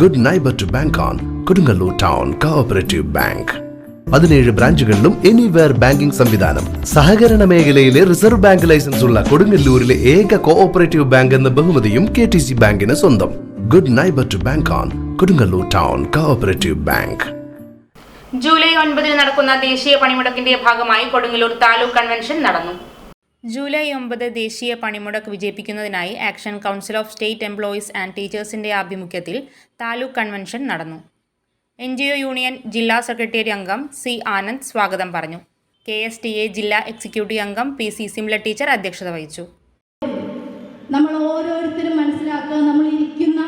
Good neighbour to bank on Kodungallur town cooperative bank പതിനേഴ് ബ്രാഞ്ചുകളിലും anywhere banking സംവിധാനം. സഹകരണ മേഖലയിലെ റിസർവ് ബാങ്ക് ലൈസൻസ് ഉള്ള കൊടുങ്ങല്ലൂരിലെ ഏക കോഓപ്പറേറ്റീവ് ബാങ്ക് എന്ന ബഹുമതിയും കെ ടി സി ബാങ്കിന് സ്വന്തം. Good neighbour to bank on Kodungallur town cooperative bank July ഒൻപതിന് നടക്കുന്ന ദേശീയ പണിമുടക്കിന്റെ ഭാഗമായി കൊടുങ്ങല്ലൂർ താലൂക്ക് കൺവെൻഷൻ നടന്നു. ജൂലൈ ഒമ്പത് ദേശീയ പണിമുടക്ക് വിജയിപ്പിക്കുന്നതിനായി action council of state employees and ടീച്ചേഴ്സിന്റെ ആഭിമുഖ്യത്തിൽ താലൂക്ക് കൺവെൻഷൻ നടന്നു. എൻ ജി ഒ യൂണിയൻ ജില്ലാ സെക്രട്ടറി അംഗം സി ആനന്ദ് സ്വാഗതം പറഞ്ഞു. കെ എസ് ടി എ ജില്ലാ എക്സിക്യൂട്ടീവ് അംഗം പി സി സിംല ടീച്ചർ അധ്യക്ഷത വഹിച്ചു. നമ്മൾ ഓരോരുത്തരും മനസ്സിലാക്കുക നമ്മൾ ഇരിക്കുന്ന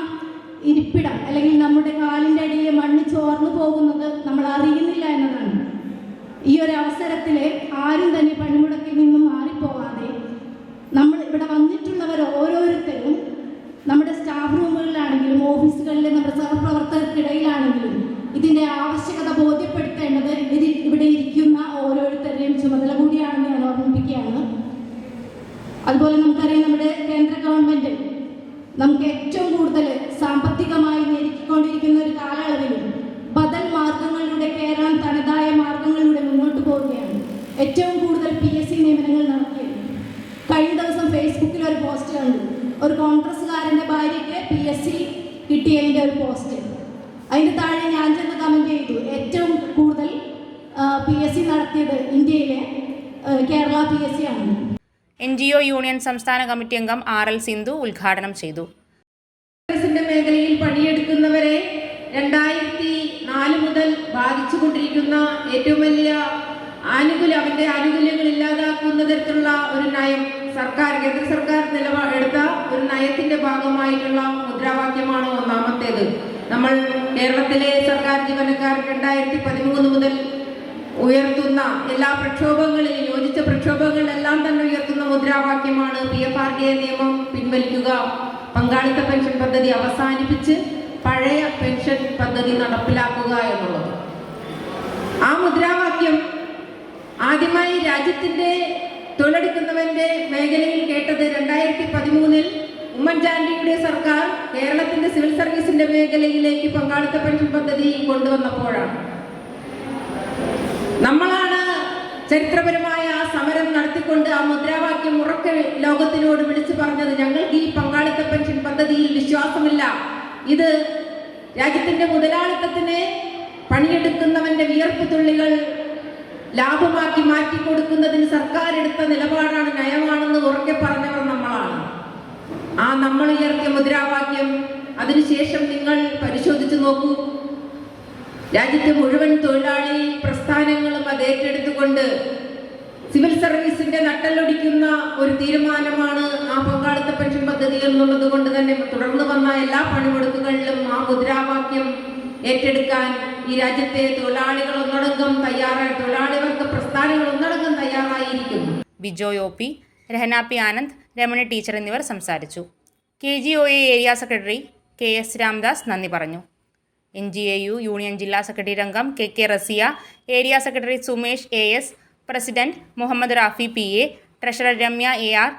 ഇരിപ്പിടം അല്ലെങ്കിൽ നമ്മുടെ കാലിന്റെ അടിയിലെ ഈ ഒരു അവസരത്തിൽ ആരും തന്നെ പണിമുടക്കിൽ നിന്നും മാറിപ്പോകാതെ നമ്മൾ ഇവിടെ വന്നിട്ടുള്ളവർ ഓരോരുത്തരും നമ്മുടെ സ്റ്റാഫ് റൂമുകളിലാണെങ്കിലും ഓഫീസുകളിലെ നമ്മുടെ സഹപ്രവർത്തകർക്കിടയിലാണെങ്കിലും ഇതിന്റെ ആവശ്യകത ബോധ്യപ്പെടുത്തേണ്ടത് ഇവിടെ ഇരിക്കുന്ന ഓരോരുത്തരുടെയും ചുമതല കൂടിയാണെന്ന് ഞാൻ ഓർമ്മിപ്പിക്കുകയാണ്. അതുപോലെ നമുക്കറിയാം നമ്മുടെ കേന്ദ്ര ഗവൺമെന്റ് നമുക്ക് ഏറ്റവും കൂടുതൽ സാമ്പത്തികമായി ഞെരുക്കിക്കൊണ്ടിരിക്കുന്ന ഒരു കാലയളവിലും ബദൽ മാർഗങ്ങളിലൂടെ കേരളം തനതായ മാർഗങ്ങളിലൂടെ മുന്നോട്ട് പോവുകയാണ് ഏറ്റവും കൂടുതൽ പി എസ് സി നിയമനങ്ങൾ നടക്കുകയാണ് കഴിഞ്ഞ ദിവസം ഫേസ്ബുക്കിൽ ഒരു പോസ്റ്റ് കണ്ടു ഒരു കോൺഗ്രസ്സുകാരന്റെ ഭാര്യയ്ക്ക് പി എസ് സി കിട്ടിയതിന്റെ ഒരു പോസ്റ്റ് അതിന്റെ താഴെ ഞാൻ ചെന്ന് കമന്റ് ചെയ്തു. ഏറ്റവും കൂടുതൽ പി എസ് സി നടത്തിയത് ഇന്ത്യയിലെ കേരള പി എസ് സി ആണ്. എൻ ജി ഒ യൂണിയൻ സംസ്ഥാന കമ്മിറ്റി അംഗം ആർ എൽ സിന്ധു ഉദ്ഘാടനം ചെയ്തു. കോൺഗ്രസിന്റെ മേഖലയിൽ പണിയെടുക്കുന്നവരെ രണ്ടായിരത്തി നാല് മുതൽ ബാധിച്ചുകൊണ്ടിരിക്കുന്ന ഏറ്റവും വലിയ ആനുകൂല്യം അവന്റെ ആനുകൂല്യങ്ങൾ ഇല്ലാതാക്കുന്ന തരത്തിലുള്ള ഒരു നയം സർക്കാർ കേന്ദ്ര സർക്കാർ നിലപാ എടുത്ത ഒരു നയത്തിന്റെ ഭാഗമായിട്ടുള്ള മുദ്രാവാക്യമാണ് ഒന്നാമത്തേത്. നമ്മൾ കേരളത്തിലെ സർക്കാർ ജീവനക്കാർ രണ്ടായിരത്തി പതിമൂന്ന് മുതൽ ഉയർത്തുന്ന എല്ലാ പ്രക്ഷോഭങ്ങളിലും യോജിച്ച പ്രക്ഷോഭങ്ങളെല്ലാം തന്നെ ഉയർത്തുന്ന മുദ്രാവാക്യമാണ് പി എഫ് ആർ കെ നിയമം പിൻവലിക്കുക. പങ്കാളിത്ത പെൻഷൻ പദ്ധതി അവസാനിപ്പിച്ച് പഴയ പെൻഷൻ പദ്ധതി നടപ്പിലാക്കുക എന്നുള്ളത്. ആ മുദ്രാവാക്യം ആദ്യമായി രാജ്യത്തിന്റെ തൊഴിലെടുക്കുന്നവന്റെ മേഖലയിൽ കേട്ടത് രണ്ടായിരത്തി പതിമൂന്നിൽ ഉമ്മൻചാണ്ടിയുടെ സർക്കാർ കേരളത്തിന്റെ സിവിൽ സർവീസിന്റെ മേഖലയിലേക്ക് പങ്കാളിത്ത പെൻഷൻ പദ്ധതി കൊണ്ടുവന്നപ്പോഴാണ്. നമ്മളാണ് ചരിത്രപരമായ ആ സമരം നടത്തിക്കൊണ്ട് ആ മുദ്രാവാക്യം ഉറക്കെ ലോകത്തിനോട് വിളിച്ചു പറഞ്ഞത് ഞങ്ങൾക്ക് ഈ പങ്കാളിത്ത പെൻഷൻ പദ്ധതിയിൽ വിശ്വാസമില്ല. ഇത് രാജ്യത്തിന്റെ മുതലാളിത്തത്തിനെ പണിയെടുക്കുന്നവന്റെ വിയർപ്പ് തുള്ളികൾ ലാഭമാക്കി മാറ്റി കൊടുക്കുന്നതിന് സർക്കാർ എടുത്ത നിലപാടാണ് നയമാണെന്ന് ഉറക്കെ പറഞ്ഞവർ നമ്മളാണ്. ആ നമ്മൾ ഉയർത്തിയ മുദ്രാവാക്യം അതിനുശേഷം നിങ്ങൾ പരിശോധിച്ചു നോക്കൂ. രാജ്യത്തെ മുഴുവൻ തൊഴിലാളി പ്രസ്ഥാനങ്ങളും അത് ഏറ്റെടുത്തുകൊണ്ട് സിവിൽ സർവീസിന്റെ നട്ടലൊടിക്കുന്ന ഒരു തീരുമാനമാണ് ആ പങ്കാളിത്ത പെൻഷൻ പദ്ധതി എന്നുള്ളത് കൊണ്ട് തന്നെ തുടർന്ന് വന്ന എല്ലാ പണിമുടക്കുകളിലും ഏറ്റെടുക്കാൻ ഈ രാജ്യത്തെ തൊഴിലാളികൾ ഒന്നടങ്കം തയ്യാറായി തൊഴിലാളികൾക്ക് പ്രസ്ഥാനങ്ങൾ ഒന്നടങ്കം തയ്യാറായിരിക്കുന്നു. Bijo O P Rahana P Anand Ramani teacher എന്നിവർ സംസാരിച്ചു. K G O A area secretary K S Ramdas നന്ദി പറഞ്ഞു. N G A U union ജില്ലാ സെക്രട്ടറി രംഗം K K Rasiya area secretary Sumesh A S president Muhammad Rafi P A treasurer Ramya A R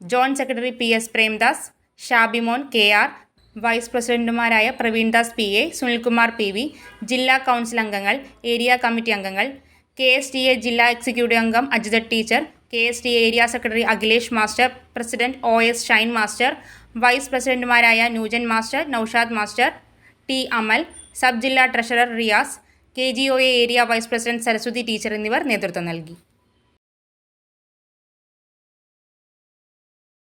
John secretary P S Premdas Shabimon K R vice പ്രസിഡന്റുമാരായ Pravindas P A Sunilkumar P V ജില്ലാ council അംഗങ്ങൾ area committee അംഗങ്ങൾ K S T A ജില്ലാ executive അംഗം Ajitha teacher K S T area secretary Akhilesh master president O S Shine master vice പ്രസിഡന്റുമാരായ Nujan master Naushad master T Amal sub ജില്ലാ treasurer Riyas K G O A area vice president Saraswathi teacher എന്നിവർ നേതൃത്വം നൽകി.